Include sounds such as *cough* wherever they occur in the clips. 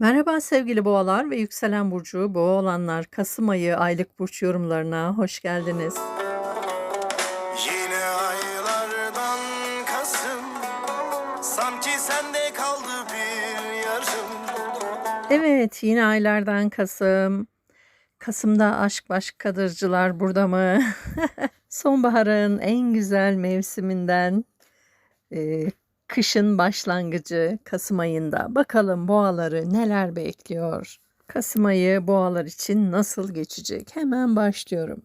Merhaba sevgili boğalar ve yükselen burcu boğa olanlar Kasım ayı aylık burç yorumlarına hoş geldiniz. Yine aylardan Kasım Sanki sende kaldı bir yarım Evet yine aylardan Kasım. Kasım'da aşk baş kadırcılar burada mı? *laughs* Sonbaharın en güzel mevsiminden e, kışın başlangıcı Kasım ayında. Bakalım boğaları neler bekliyor? Kasım ayı boğalar için nasıl geçecek? Hemen başlıyorum.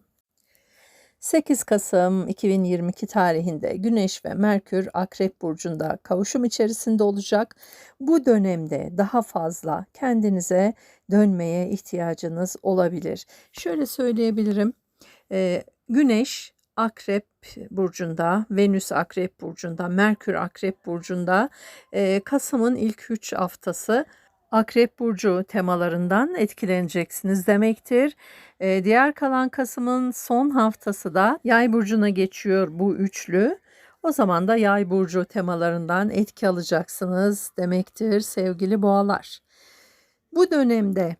8 Kasım 2022 tarihinde Güneş ve Merkür Akrep Burcu'nda kavuşum içerisinde olacak. Bu dönemde daha fazla kendinize dönmeye ihtiyacınız olabilir. Şöyle söyleyebilirim. Ee, Güneş Akrep Burcu'nda, Venüs Akrep Burcu'nda, Merkür Akrep Burcu'nda Kasım'ın ilk 3 haftası Akrep Burcu temalarından etkileneceksiniz demektir. Diğer kalan Kasım'ın son haftası da Yay burcuna geçiyor bu üçlü. O zaman da Yay burcu temalarından etki alacaksınız demektir sevgili boğalar. Bu dönemde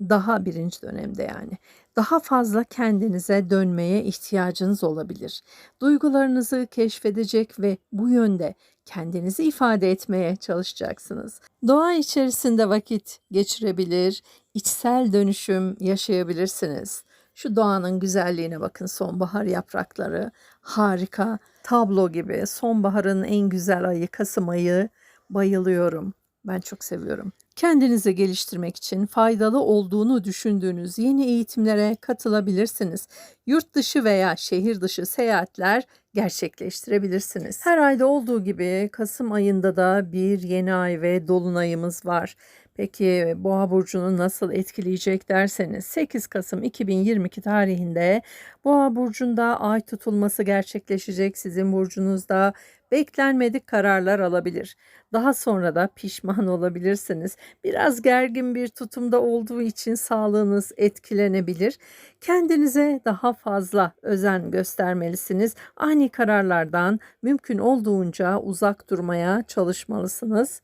daha birinci dönemde yani daha fazla kendinize dönmeye ihtiyacınız olabilir. Duygularınızı keşfedecek ve bu yönde kendinizi ifade etmeye çalışacaksınız. Doğa içerisinde vakit geçirebilir, içsel dönüşüm yaşayabilirsiniz. Şu doğanın güzelliğine bakın sonbahar yaprakları harika tablo gibi sonbaharın en güzel ayı Kasım ayı bayılıyorum. Ben çok seviyorum. Kendinizi geliştirmek için faydalı olduğunu düşündüğünüz yeni eğitimlere katılabilirsiniz. Yurt dışı veya şehir dışı seyahatler gerçekleştirebilirsiniz. Her ayda olduğu gibi Kasım ayında da bir yeni ay ve dolunayımız var. Peki Boğa burcunu nasıl etkileyecek derseniz 8 Kasım 2022 tarihinde Boğa burcunda ay tutulması gerçekleşecek. Sizin burcunuzda beklenmedik kararlar alabilir. Daha sonra da pişman olabilirsiniz. Biraz gergin bir tutumda olduğu için sağlığınız etkilenebilir. Kendinize daha fazla özen göstermelisiniz. Ani kararlardan mümkün olduğunca uzak durmaya çalışmalısınız.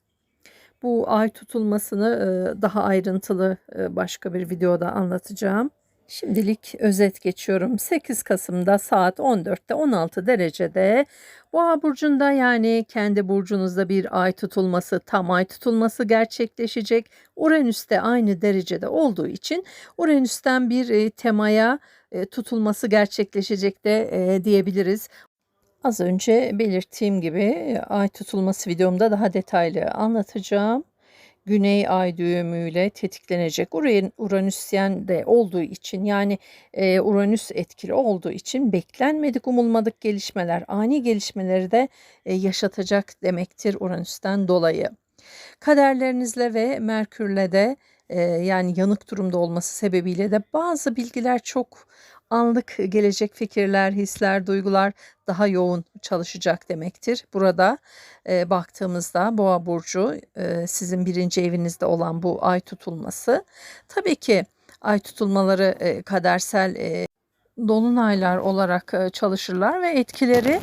Bu ay tutulmasını e, daha ayrıntılı e, başka bir videoda anlatacağım. Şimdilik özet geçiyorum. 8 Kasım'da saat 14'te 16 derecede Boğa burcunda yani kendi burcunuzda bir ay tutulması, tam ay tutulması gerçekleşecek. Uranüs'te aynı derecede olduğu için Uranüs'ten bir e, temaya tutulması gerçekleşecek de diyebiliriz. Az önce belirttiğim gibi e, ay tutulması videomda daha detaylı anlatacağım. Güney ay düğümüyle tetiklenecek. Uran- Uranüsyen de olduğu için yani e, Uranüs etkili olduğu için beklenmedik umulmadık gelişmeler, ani gelişmeleri de e, yaşatacak demektir Uranüs'ten dolayı. Kaderlerinizle ve Merkür'le de yani yanık durumda olması sebebiyle de bazı bilgiler çok anlık gelecek fikirler, hisler, duygular daha yoğun çalışacak demektir. Burada e, baktığımızda Boğa burcu e, sizin birinci evinizde olan bu ay tutulması tabii ki ay tutulmaları e, kadersel e, dolunaylar olarak e, çalışırlar ve etkileri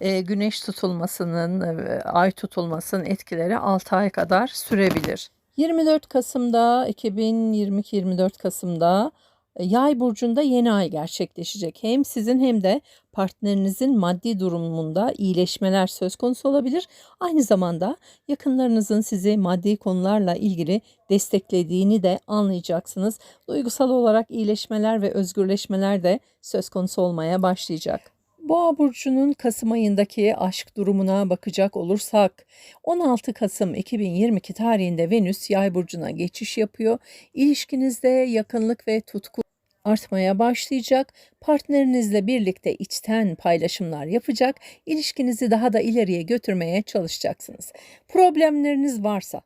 e, güneş tutulmasının, e, ay tutulmasının etkileri 6 ay kadar sürebilir. 24 Kasım'da 2022-24 Kasım'da e, Yay burcunda yeni ay gerçekleşecek. Hem sizin hem de partnerinizin maddi durumunda iyileşmeler söz konusu olabilir. Aynı zamanda yakınlarınızın sizi maddi konularla ilgili desteklediğini de anlayacaksınız. Duygusal olarak iyileşmeler ve özgürleşmeler de söz konusu olmaya başlayacak. Boğa burcunun Kasım ayındaki aşk durumuna bakacak olursak 16 Kasım 2022 tarihinde Venüs Yay burcuna geçiş yapıyor. İlişkinizde yakınlık ve tutku artmaya başlayacak. Partnerinizle birlikte içten paylaşımlar yapacak. İlişkinizi daha da ileriye götürmeye çalışacaksınız. Problemleriniz varsa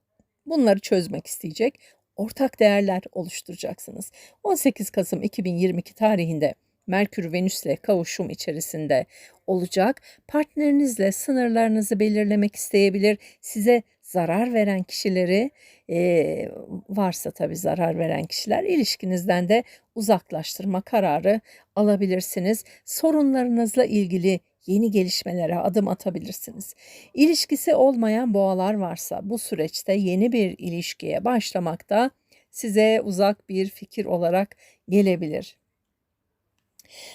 bunları çözmek isteyecek. Ortak değerler oluşturacaksınız. 18 Kasım 2022 tarihinde Merkür Venüs'le kavuşum içerisinde olacak. Partnerinizle sınırlarınızı belirlemek isteyebilir. Size zarar veren kişileri e, varsa tabii zarar veren kişiler ilişkinizden de uzaklaştırma kararı alabilirsiniz. Sorunlarınızla ilgili yeni gelişmelere adım atabilirsiniz. İlişkisi olmayan boğalar varsa bu süreçte yeni bir ilişkiye başlamakta size uzak bir fikir olarak gelebilir.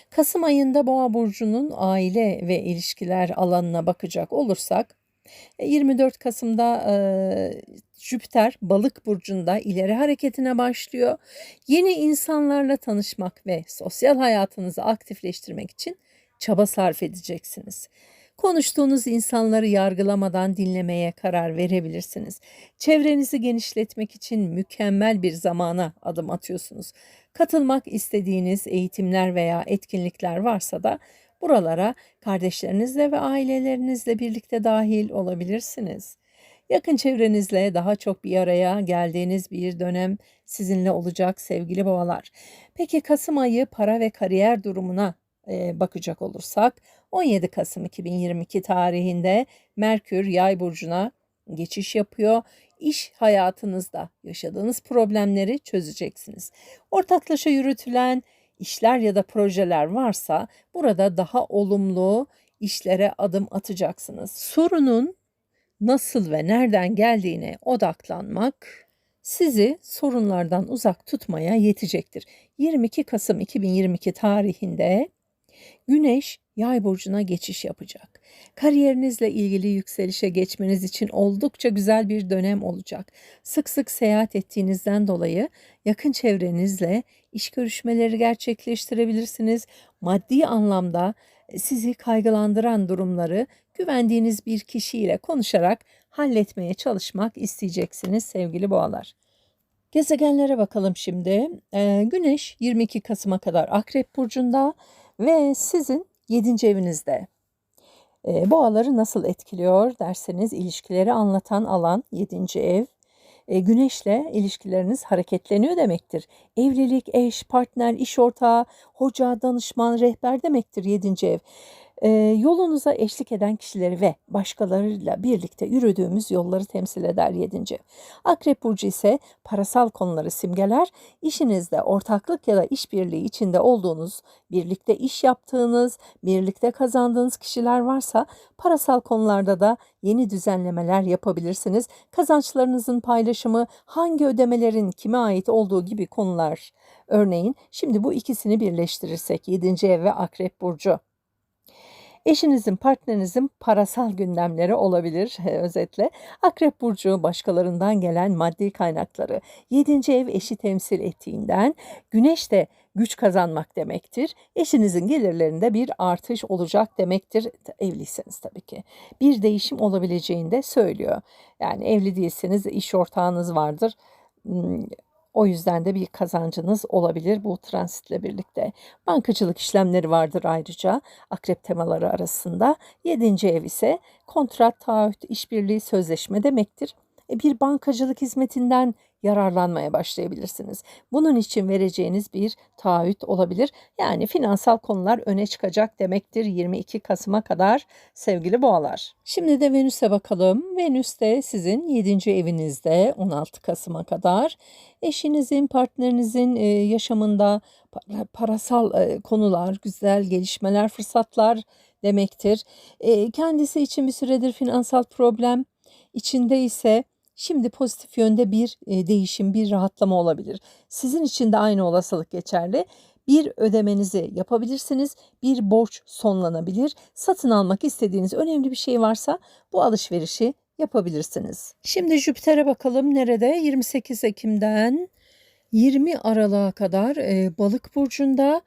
Kasım ayında Boğa burcunun aile ve ilişkiler alanına bakacak olursak e, 24 Kasım'da e, Jüpiter Balık burcunda ileri hareketine başlıyor. Yeni insanlarla tanışmak ve sosyal hayatınızı aktifleştirmek için çaba sarf edeceksiniz. Konuştuğunuz insanları yargılamadan dinlemeye karar verebilirsiniz. Çevrenizi genişletmek için mükemmel bir zamana adım atıyorsunuz. Katılmak istediğiniz eğitimler veya etkinlikler varsa da buralara kardeşlerinizle ve ailelerinizle birlikte dahil olabilirsiniz. Yakın çevrenizle daha çok bir araya geldiğiniz bir dönem sizinle olacak sevgili boğalar. Peki Kasım ayı para ve kariyer durumuna bakacak olursak 17 Kasım 2022 tarihinde Merkür Yay burcuna geçiş yapıyor. İş hayatınızda yaşadığınız problemleri çözeceksiniz. Ortaklaşa yürütülen işler ya da projeler varsa burada daha olumlu işlere adım atacaksınız. Sorunun nasıl ve nereden geldiğine odaklanmak sizi sorunlardan uzak tutmaya yetecektir. 22 Kasım 2022 tarihinde Güneş Yay burcuna geçiş yapacak. Kariyerinizle ilgili yükselişe geçmeniz için oldukça güzel bir dönem olacak. Sık sık seyahat ettiğinizden dolayı yakın çevrenizle iş görüşmeleri gerçekleştirebilirsiniz. Maddi anlamda sizi kaygılandıran durumları güvendiğiniz bir kişiyle konuşarak halletmeye çalışmak isteyeceksiniz sevgili boğalar. Gezegenlere bakalım şimdi. Ee, Güneş 22 Kasım'a kadar Akrep Burcu'nda ve sizin 7. evinizde. E, boğaları nasıl etkiliyor derseniz ilişkileri anlatan alan 7. ev. E, güneşle ilişkileriniz hareketleniyor demektir. Evlilik, eş, partner, iş ortağı, hoca, danışman, rehber demektir 7. ev. E, yolunuza eşlik eden kişileri ve başkalarıyla birlikte yürüdüğümüz yolları temsil eder 7. Akrep Burcu ise parasal konuları simgeler. İşinizde ortaklık ya da işbirliği içinde olduğunuz, birlikte iş yaptığınız, birlikte kazandığınız kişiler varsa parasal konularda da yeni düzenlemeler yapabilirsiniz. Kazançlarınızın paylaşımı, hangi ödemelerin kime ait olduğu gibi konular. Örneğin şimdi bu ikisini birleştirirsek 7. ev ve Akrep Burcu. Eşinizin, partnerinizin parasal gündemleri olabilir özetle. Akrep burcu başkalarından gelen maddi kaynakları. 7. ev eşi temsil ettiğinden güneş de güç kazanmak demektir. Eşinizin gelirlerinde bir artış olacak demektir. Evliyseniz tabii ki. Bir değişim olabileceğini de söylüyor. Yani evli değilseniz iş ortağınız vardır. O yüzden de bir kazancınız olabilir bu transitle birlikte. Bankacılık işlemleri vardır ayrıca akrep temaları arasında. Yedinci ev ise kontrat, taahhüt, işbirliği, sözleşme demektir. E, bir bankacılık hizmetinden yararlanmaya başlayabilirsiniz. Bunun için vereceğiniz bir taahhüt olabilir. Yani finansal konular öne çıkacak demektir 22 Kasım'a kadar sevgili boğalar. Şimdi de Venüs'e bakalım. Venüs de sizin 7. evinizde 16 Kasım'a kadar eşinizin, partnerinizin e, yaşamında parasal e, konular, güzel gelişmeler, fırsatlar demektir. Kendisi için bir süredir finansal problem içinde ise Şimdi pozitif yönde bir e, değişim, bir rahatlama olabilir. Sizin için de aynı olasılık geçerli. Bir ödemenizi yapabilirsiniz, bir borç sonlanabilir. Satın almak istediğiniz önemli bir şey varsa bu alışverişi yapabilirsiniz. Şimdi Jüpiter'e bakalım nerede? 28 Ekim'den 20 Aralık'a kadar e, Balık burcunda.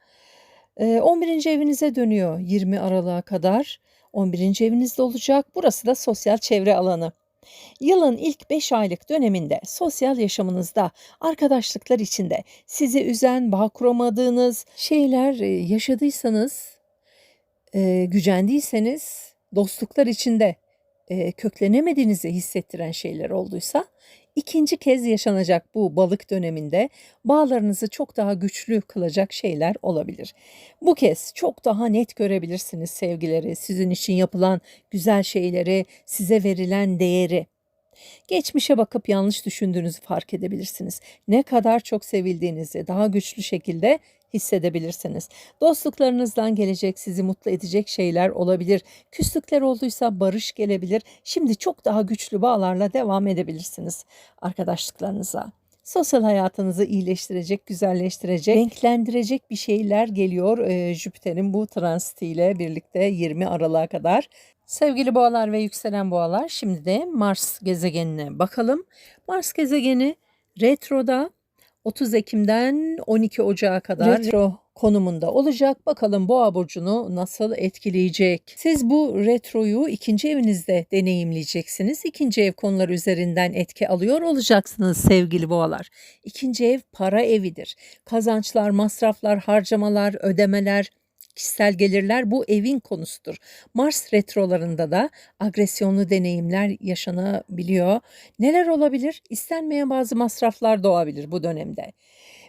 E, 11. evinize dönüyor 20 Aralık'a kadar. 11. evinizde olacak. Burası da sosyal çevre alanı. Yılın ilk 5 aylık döneminde sosyal yaşamınızda, arkadaşlıklar içinde sizi üzen, bağ kuramadığınız şeyler e, yaşadıysanız, e, gücendiyseniz, dostluklar içinde e, köklenemediğinizi hissettiren şeyler olduysa, ikinci kez yaşanacak bu balık döneminde bağlarınızı çok daha güçlü kılacak şeyler olabilir. Bu kez çok daha net görebilirsiniz sevgileri, sizin için yapılan güzel şeyleri, size verilen değeri. Geçmişe bakıp yanlış düşündüğünüzü fark edebilirsiniz. Ne kadar çok sevildiğinizi daha güçlü şekilde hissedebilirsiniz. Dostluklarınızdan gelecek sizi mutlu edecek şeyler olabilir. Küslükler olduysa barış gelebilir. Şimdi çok daha güçlü bağlarla devam edebilirsiniz arkadaşlıklarınıza. Sosyal hayatınızı iyileştirecek, güzelleştirecek, renklendirecek bir şeyler geliyor Jüpiter'in bu transitiyle birlikte 20 Aralık'a kadar. Sevgili boğalar ve yükselen boğalar şimdi de Mars gezegenine bakalım. Mars gezegeni retroda 30 Ekim'den 12 Ocağı kadar retro konumunda olacak. Bakalım boğa burcunu nasıl etkileyecek? Siz bu retroyu ikinci evinizde deneyimleyeceksiniz. İkinci ev konuları üzerinden etki alıyor olacaksınız sevgili boğalar. İkinci ev para evidir. Kazançlar, masraflar, harcamalar, ödemeler, kişisel gelirler bu evin konusudur. Mars retrolarında da agresyonlu deneyimler yaşanabiliyor. Neler olabilir? İstenmeyen bazı masraflar doğabilir bu dönemde.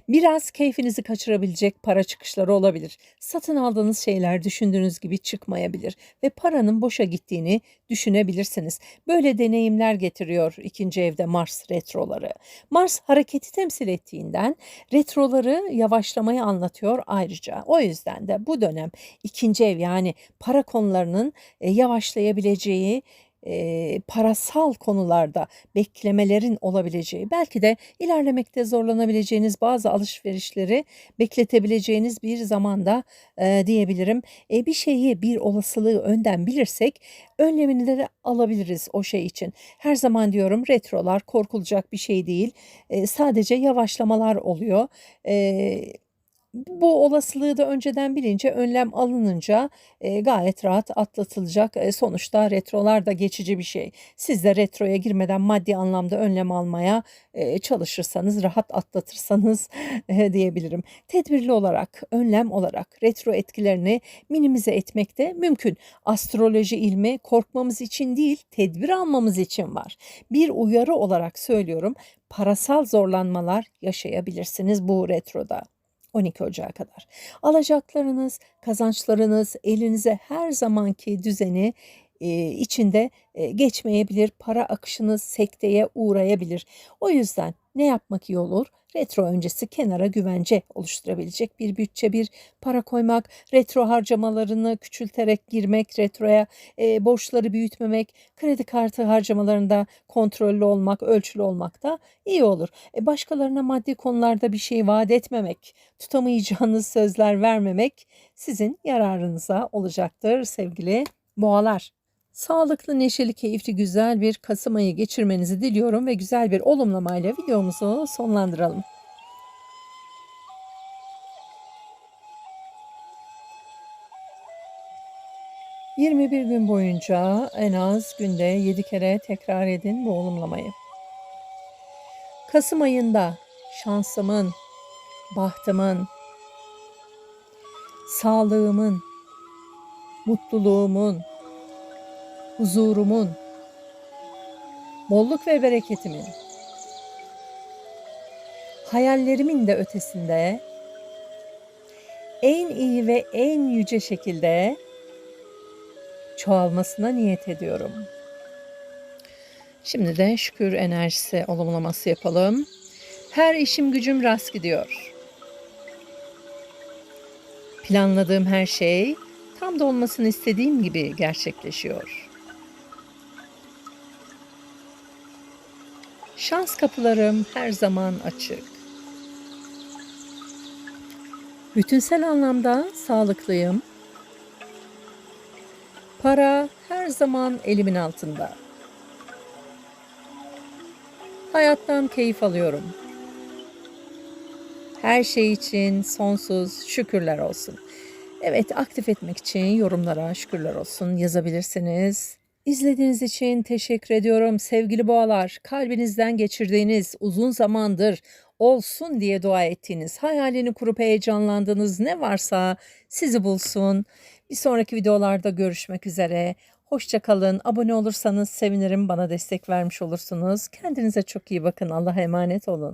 Biraz keyfinizi kaçırabilecek para çıkışları olabilir. Satın aldığınız şeyler düşündüğünüz gibi çıkmayabilir ve paranın boşa gittiğini düşünebilirsiniz. Böyle deneyimler getiriyor ikinci evde Mars retroları. Mars hareketi temsil ettiğinden retroları yavaşlamayı anlatıyor ayrıca. O yüzden de bu dönem ikinci ev yani para konularının e, yavaşlayabileceği e, parasal konularda beklemelerin olabileceği, belki de ilerlemekte zorlanabileceğiniz bazı alışverişleri bekletebileceğiniz bir zamanda e, diyebilirim. E, bir şeyi, bir olasılığı önden bilirsek önlemini de alabiliriz o şey için. Her zaman diyorum retrolar korkulacak bir şey değil. E, sadece yavaşlamalar oluyor. E, bu olasılığı da önceden bilince önlem alınınca e, gayet rahat atlatılacak. E, sonuçta retrolar da geçici bir şey. Siz de retroya girmeden maddi anlamda önlem almaya e, çalışırsanız, rahat atlatırsanız *laughs* e, diyebilirim. Tedbirli olarak, önlem olarak retro etkilerini minimize etmek de mümkün. Astroloji ilmi korkmamız için değil, tedbir almamız için var. Bir uyarı olarak söylüyorum. Parasal zorlanmalar yaşayabilirsiniz bu retroda. 12 Ocağı kadar. Alacaklarınız, kazançlarınız elinize her zamanki düzeni e, içinde e, geçmeyebilir. Para akışınız sekteye uğrayabilir. O yüzden ne yapmak iyi olur? Retro öncesi kenara güvence oluşturabilecek bir bütçe, bir para koymak, retro harcamalarını küçülterek girmek, retroya e, borçları büyütmemek, kredi kartı harcamalarında kontrollü olmak, ölçülü olmak da iyi olur. E, başkalarına maddi konularda bir şey vaat etmemek, tutamayacağınız sözler vermemek sizin yararınıza olacaktır sevgili boğalar. Sağlıklı, neşeli, keyifli, güzel bir Kasım ayı geçirmenizi diliyorum ve güzel bir olumlamayla videomuzu sonlandıralım. ...21 gün boyunca en az günde 7 kere tekrar edin bu olumlamayı. Kasım ayında şansımın, bahtımın, sağlığımın, mutluluğumun, huzurumun, bolluk ve bereketimin, hayallerimin de ötesinde en iyi ve en yüce şekilde çoğalmasına niyet ediyorum. Şimdi de şükür enerjisi olumlaması yapalım. Her işim gücüm rast gidiyor. Planladığım her şey tam da olmasını istediğim gibi gerçekleşiyor. Şans kapılarım her zaman açık. Bütünsel anlamda sağlıklıyım. Para her zaman elimin altında. Hayattan keyif alıyorum. Her şey için sonsuz şükürler olsun. Evet, aktif etmek için yorumlara şükürler olsun yazabilirsiniz. İzlediğiniz için teşekkür ediyorum sevgili boğalar. Kalbinizden geçirdiğiniz uzun zamandır olsun diye dua ettiğiniz, hayalini kurup heyecanlandığınız ne varsa sizi bulsun. Bir sonraki videolarda görüşmek üzere. Hoşça kalın. Abone olursanız sevinirim. Bana destek vermiş olursunuz. Kendinize çok iyi bakın. Allah'a emanet olun.